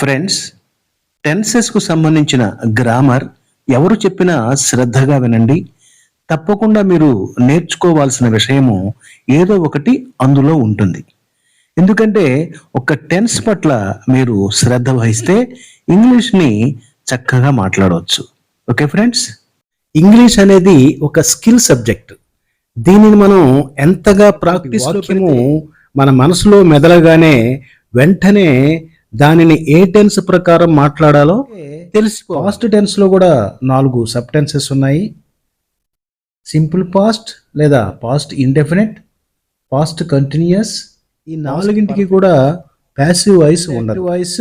Friends టెన్సెస్కు సంబంధించిన grammar ఎవరు చెప్పినా శ్రద్ధగా వినండి. తప్పకుండా మీరు నేర్చుకోవాల్సిన విషయము ఏదో ఒకటి అందులో ఉంటుంది. ఎందుకంటే ఒక టెన్స్ పట్ల మీరు శ్రద్ధ వహిస్తే ఇంగ్లీష్ని చక్కగా మాట్లాడవచ్చు. ఓకే ఫ్రెండ్స్ ఇంగ్లీష్ అనేది ఒక స్కిల్ సబ్జెక్ట్ దీనిని మనం ఎంతగా ప్రాక్టీస్ మన మనసులో మెదలగానే వెంటనే దానిని ఏ టెన్స్ ప్రకారం మాట్లాడాలో తెలిసి పాస్ట్ టెన్స్లో కూడా నాలుగు సబ్ టెన్సెస్ ఉన్నాయి. సింపుల్ పాస్ట్ లేదా పాస్ట్ ఇండెఫినెట్ పాస్ట్ కంటిన్యూస్ ఈ నాలుగింటికి కూడా ప్యాసివ్ వాయిస్ ఉండదు. వాయిస్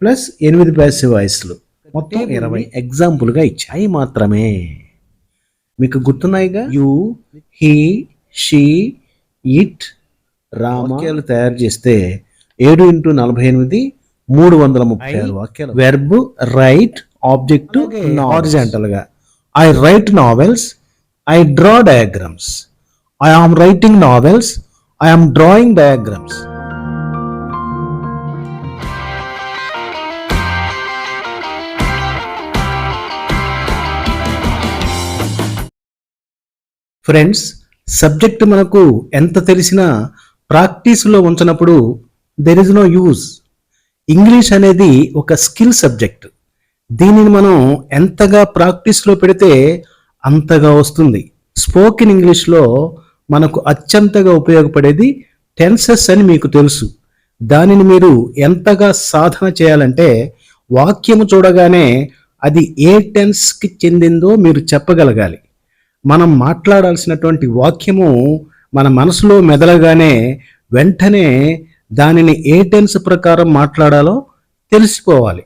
ప్లస్ ఎనిమిది ప్యాసివ్ వాయిస్లు మొత్తం ఇరవై. ఎగ్జాంపుల్గా ఇచ్చాయి మాత్రమే. మీకు గుర్తున్నాయిగా? యు హీ షీ ఇట్ రామాలు తయారు చేస్తే ఏడు ఇంటూ నలభై ఎనిమిది మూడు వందల ముప్పై ఆరు వాక్యాలు. Verb write object హారిజాంటల్గా I write novels I draw diagrams I am writing novels I am drawing diagrams friends subject మనకు ఎంత తెలిసినా ప్రాక్టీస్లో ఉంచినప్పుడు there is no use English అనేది ఒక స్కిల్ సబ్జెక్ట్. దీనిని మనం ఎంతగా ప్రాక్టీస్లో పెడితే అంతగా వస్తుంది. స్పోకెన్ ఇంగ్లీష్లో మనకు అత్యంతగా ఉపయోగపడేది టెన్సెస్ అని మీకు తెలుసు. దానిని మీరు ఎంతగా సాధన చేయాలంటే వాక్యము చూడగానే అది ఏ టెన్స్కి చెందిందో మీరు చెప్పగలగాలి. మనం మాట్లాడాల్సినటువంటి వాక్యము మన మనసులో మెదలగానే వెంటనే దానిని ఏ టెన్స్ ప్రకారం మాట్లాడాలో తెలిసిపోవాలి.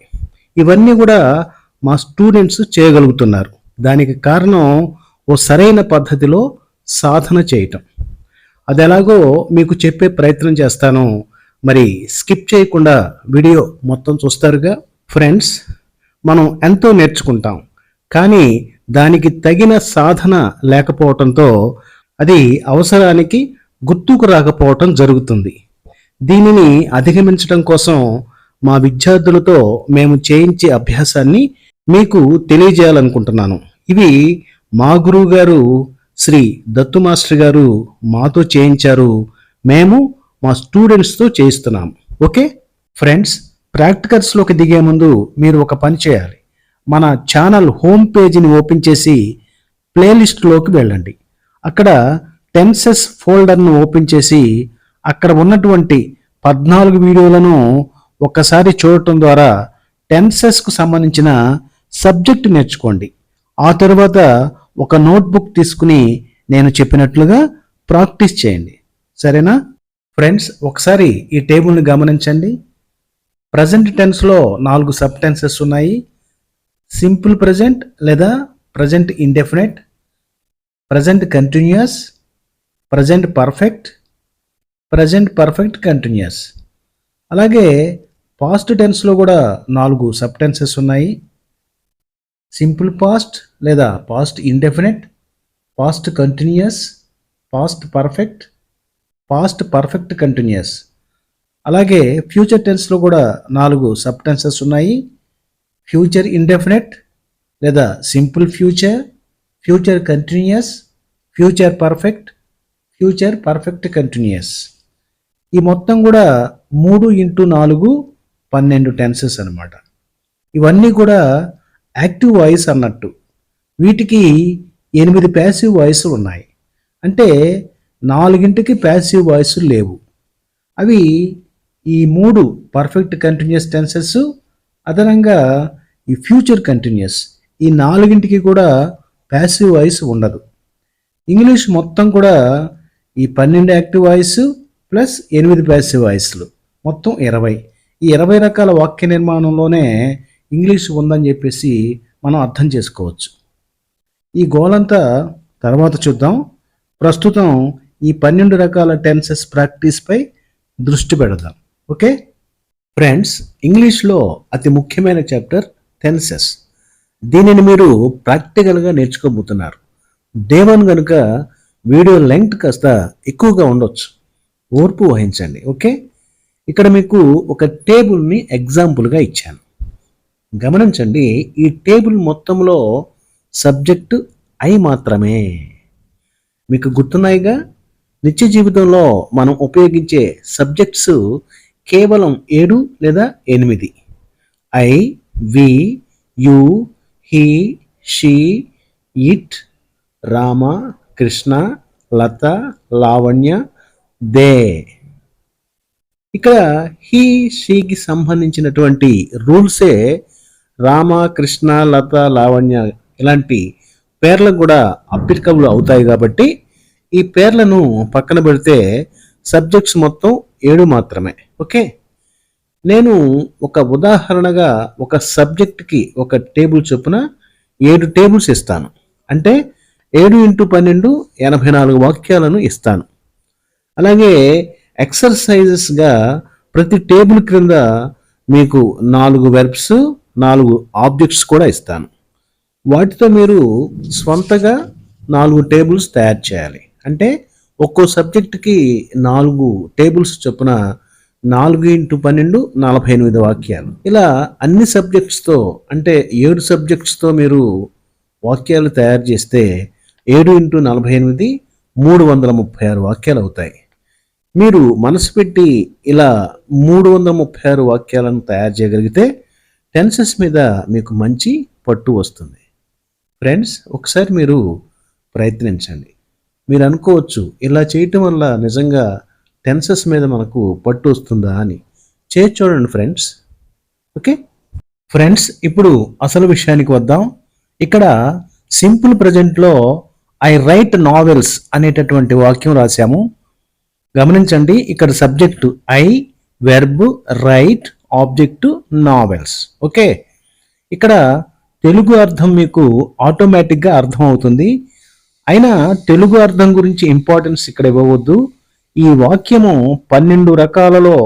ఇవన్నీ కూడా మా స్టూడెంట్స్ చేయగలుగుతున్నారు. దానికి కారణం ఓ సరైన పద్ధతిలో సాధన చేయటం. అది ఎలాగో మీకు చెప్పే ప్రయత్నం చేస్తాను. మరి స్కిప్ చేయకుండా వీడియో మొత్తం చూస్తారుగా? ఫ్రెండ్స్ మనం ఎంతో నేర్చుకుంటాం. కానీ దానికి తగిన సాధన లేకపోవటంతో అది అవసరానికి గుర్తుకు రాకపోవటం జరుగుతుంది. దీనిని అధిగమించడం కోసం మా విద్యార్థులతో మేము చేయించే అభ్యాసాన్ని మీకు తెలియజేయాలనుకుంటున్నాను. ఇవి మా గురువు గారు శ్రీ దత్తు మాస్టర్ గారు మాతో చేయించారు. మేము మా స్టూడెంట్స్తో చేయిస్తున్నాం. ఓకే? ఫ్రెండ్స్ ప్రాక్టికల్స్లోకి దిగే ముందు మీరు ఒక పని చేయాలి. మన ఛానల్ హోమ్ పేజీని ఓపెన్ చేసి ప్లేలిస్ట్లోకి వెళ్ళండి. అక్కడ టెన్సెస్ ఫోల్డర్ను ఓపెన్ చేసి అక్కడ ఉన్నటువంటి పద్నాలుగు వీడియోలను ఒక్కసారి చూడటం ద్వారా టెన్సెస్కు సంబంధించిన సబ్జెక్ట్ నేర్చుకోండి. ఆ తర్వాత ఒక నోట్బుక్ తీసుకుని నేను చెప్పినట్లుగా ప్రాక్టీస్ చేయండి. సరేనా? ఫ్రెండ్స్ ఒకసారి ఈ టేబుల్ని గమనించండి. ప్రజెంట్ టెన్స్లో నాలుగు సబ్ టెన్సెస్ ఉన్నాయి. సింపుల్ ప్రజెంట్ లేదా present indefinite present continuous present perfect present perfect continuous అలాగే పాస్ట్ టెన్స్లో కూడా నాలుగు సబ్ టెన్సెస్ ఉన్నాయి. సింపుల్ పాస్ట్ లేదా past indefinite past continuous past perfect past perfect continuous అలాగే ఫ్యూచర్ టెన్స్లో కూడా నాలుగు సబ్ టెన్సెస్ ఉన్నాయి. ఫ్యూచర్ ఇండెఫినెట్ లేదా simple future future continuous future perfect future perfect continuous ఈ మొత్తం కూడా మూడు ఇంటూ నాలుగు పన్నెండు టెన్సెస్ అన్నమాట. ఇవన్నీ కూడా యాక్టివ్ వాయిస్ అన్నట్టు. వీటికి ఎనిమిది ప్యాసివ్ వాయిస్ ఉన్నాయి. అంటే నాలుగింటికి ప్యాసివ్ వాయిస్ లేవు. అవి ఈ మూడు పర్ఫెక్ట్ కంటిన్యూస్ టెన్సెస్ అదనంగా ఈ ఫ్యూచర్ కంటిన్యూస్ ఈ నాలుగింటికి కూడా ప్యాసివ్ వాయిస్ ఉండదు. ఇంగ్లీష్ మొత్తం కూడా ఈ పన్నెండు యాక్టివ్ వాయిస్ ప్లస్ ఎనిమిది ప్యాసివ్ వాయిస్లు మొత్తం ఇరవై. ఈ ఇరవై రకాల వాక్య నిర్మాణంలోనే ఇంగ్లీష్ ఉందని చెప్పేసి మనం అర్థం చేసుకోవచ్చు. ఈ గోలంతా తర్వాత చూద్దాం. ప్రస్తుతం ఈ పన్నెండు రకాల టెన్సెస్ ప్రాక్టీస్పై దృష్టి పెడదాం. ఓకే? ఫ్రెండ్స్ ఇంగ్లీష్లో అతి ముఖ్యమైన చాప్టర్ టెన్సెస్. దీనిని మీరు ప్రాక్టికల్గా నేర్చుకోబోతున్నారు. దేవన్ కనుక వీడియో లెంగ్త్ కాస్త ఎక్కువగా ఉండొచ్చు. ఓర్పు వహించండి ఓకే? ఇక్కడ మీకు ఒక టేబుల్ని ఎగ్జాంపుల్గా ఇచ్చాను. గమనించండి ఈ టేబుల్ మొత్తంలో సబ్జెక్టు ఐ మాత్రమే. మీకు గుర్తున్నాయిగా? నిత్య జీవితంలో మనం ఉపయోగించే సబ్జెక్ట్స్ కేవలం ఏడు లేదా ఎనిమిది. I we you he she it Rama Krishna Latha Lavanya they. ఇక్కడ హీ షీకి సంబంధించినటువంటి రూల్సే రామ కృష్ణ లత లావణ్య ఇలాంటి పేర్లకు కూడా అప్లికబుల్ అవుతాయి కాబట్టి ఈ పేర్లను పక్కన పెడితే సబ్జెక్ట్స్ మొత్తం ఏడు మాత్రమే. ఓకే? నేను ఒక ఉదాహరణగా ఒక సబ్జెక్ట్కి ఒక టేబుల్ చొప్పున ఏడు టేబుల్స్ ఇస్తాను. అంటే ఏడు ఇంటూ పన్నెండు ఎనభై నాలుగు వాక్యాలను ఇస్తాను. అలాగే ఎక్సర్సైజెస్గా ప్రతి టేబుల్ క్రింద మీకు నాలుగు వెర్బ్స్ నాలుగు ఆబ్జెక్ట్స్ కూడా ఇస్తాను. వాటితో మీరు స్వంతగా నాలుగు టేబుల్స్ తయారు చేయాలి. అంటే ఒక్కో సబ్జెక్టుకి నాలుగు టేబుల్స్ చొప్పున నాలుగు ఇంటూ పన్నెండు నలభై ఎనిమిది వాక్యాలు. ఇలా అన్ని సబ్జెక్ట్స్తో అంటే ఏడు సబ్జెక్ట్స్తో మీరు వాక్యాలు తయారు చేస్తే ఏడు ఇంటూ నలభై ఎనిమిది మూడు వందల ముప్పై ఆరు వాక్యాలు అవుతాయి. మీరు మనసు పెట్టి ఇలా మూడు వందల ముప్పై ఆరు వాక్యాలను తయారు చేయగలిగితే టెన్సెస్ మీద మీకు మంచి పట్టు వస్తుంది. ఫ్రెండ్స్ ఒకసారి మీరు ప్రయత్నించండి. మీరు అనుకోవచ్చు ఇలా చేయటం వల్ల నిజంగా టెన్సెస్ మీద మనకు పట్టు వస్తుందా అని. చే చూడండి ఫ్రెండ్స్. ఓకే? ఫ్రెండ్స్ ఇప్పుడు అసలు విషయానికి వద్దాం. ఇక్కడ సింపుల్ ప్రజెంట్లో ఐ రైట్ నావెల్స్ అనేటటువంటి వాక్యం రాశాము. గమనించండి ఇక్కడ subject I verb write object novels okay? ఇక్కడ తెలుగు అర్థం మీకు ఆటోమేటిక్గా అర్థం అవుతుంది అయినా తెలుగు అర్థం గురించి ఇంపార్టెన్స్ ఇక్కడ ఇవ్వవద్దు. ఈ వాక్యము పన్నెండు రకాలలో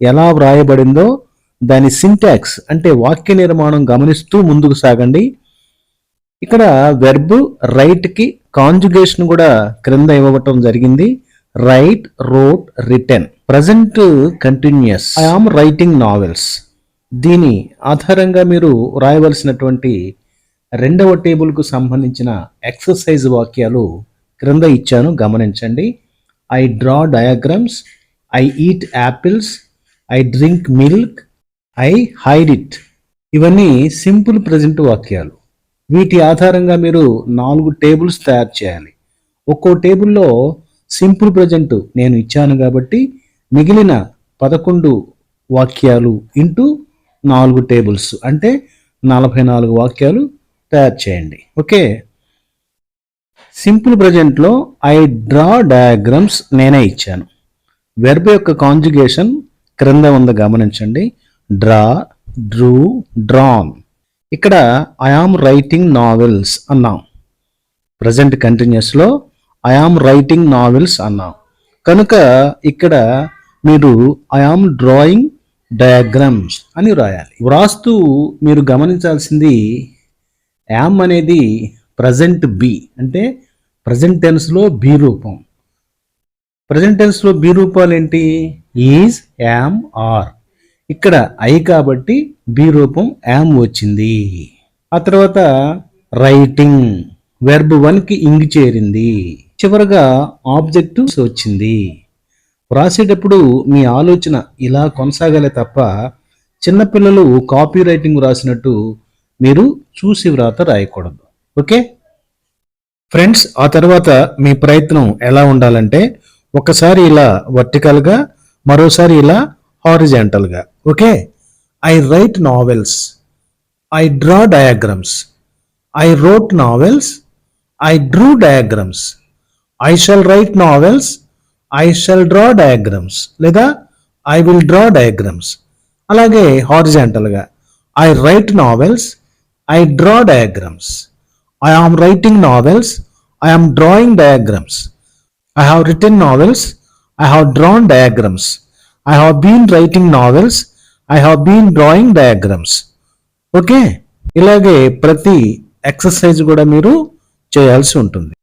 ఎలా వ్రాయబడిందో దాని సింటాక్స్ అంటే వాక్య నిర్మాణం గమనిస్తూ ముందుకు సాగండి. ఇక్కడ వెర్బ్ రైట్కి కాంజుగేషన్ కూడా క్రింద ఇవ్వటం జరిగింది. Write wrote written present continuous I am writing novels దీని ఆధారంగా మీరు రాయవలసినటువంటి రెండవ టేబుల్కు సంబంధించిన ఎక్సర్సైజ్ వాక్యాలు క్రింద ఇచ్చాను. గమనించండి. I draw diagrams I eat apples I drink milk I hide it ఇవన్నీ సింపుల్ ప్రజెంట్ వాక్యాలు. వీటి ఆధారంగా మీరు నాలుగు టేబుల్స్ తయారు చేయాలి. ఒక్కో టేబుల్లో సింపుల్ ప్రజెంట్ నేను ఇచ్చాను కాబట్టి మిగిలిన పదకొండు వాక్యాలు ఇంటూ నాలుగు టేబుల్స్ అంటే నలభై నాలుగు వాక్యాలు తయారు చేయండి. ఓకే? సింపుల్ ప్రజెంట్లో ఐ డ్రా డయాగ్రామ్స్ నేనే ఇచ్చాను. వెర్బ్ యొక్క కాంజుగేషన్ క్రింద ఉంది గమనించండి. Draw drew drawn. ఇక్కడ ఐ ఆమ్ రైటింగ్ నావెల్స్ అన్నాం. ప్రజెంట్ కంటిన్యూస్లో ఐ రైటింగ్ నావెల్స్ అన్నాం. కనుక ఇక్కడ మీరు ఐ డ్రాయింగ్ డయాగ్రామ్స్ అని వ్రాయాలి. వ్రాస్తూ మీరు గమనించాల్సింది యామ్ అనేది ప్రజెంట్ బి అంటే ప్రజెంట్ టెన్స్లో బి రూపం. ప్రజెంట్ టెన్స్లో బి రూపాలు ఏంటి? ఈజ్ యామ్ ఆర్ ఇక్కడ ఐ కాబట్టి బి రూపం యామ్ వచ్చింది. ఆ తర్వాత రైటింగ్ వెర్బ్ వన్కి ఇంగ్ చేరింది. చివరగా ఆబ్జెక్టివ్స్ వచ్చింది. వ్రాసేటప్పుడు మీ ఆలోచన ఇలా కొనసాగాలే తప్ప చిన్నపిల్లలు కాపీ రైటింగ్ వ్రాసినట్టు మీరు చూసి వ్రాత రాయకూడదు. ఓకే? ఫ్రెండ్స్ ఆ తర్వాత మీ ప్రయత్నం ఎలా ఉండాలంటే ఒకసారి ఇలా వర్టికల్గా మరోసారి ఇలా హారిజాంటల్గా. Okay? I write novels. I draw diagrams. I wrote novels. I drew diagrams. I shall write novels I shall draw diagrams లేదా ఐ విల్ డ్రా డయాగ్రామ్స్ అలాగే హారిజాంటల్గా I write novels I draw diagrams I am writing novels I am drawing diagrams I have written novels I have drawn diagrams I have been writing novels I have been drawing diagrams okay ఇలాగే ప్రతి exercise కూడా మీరు చేయాల్సి ఉంటుంది.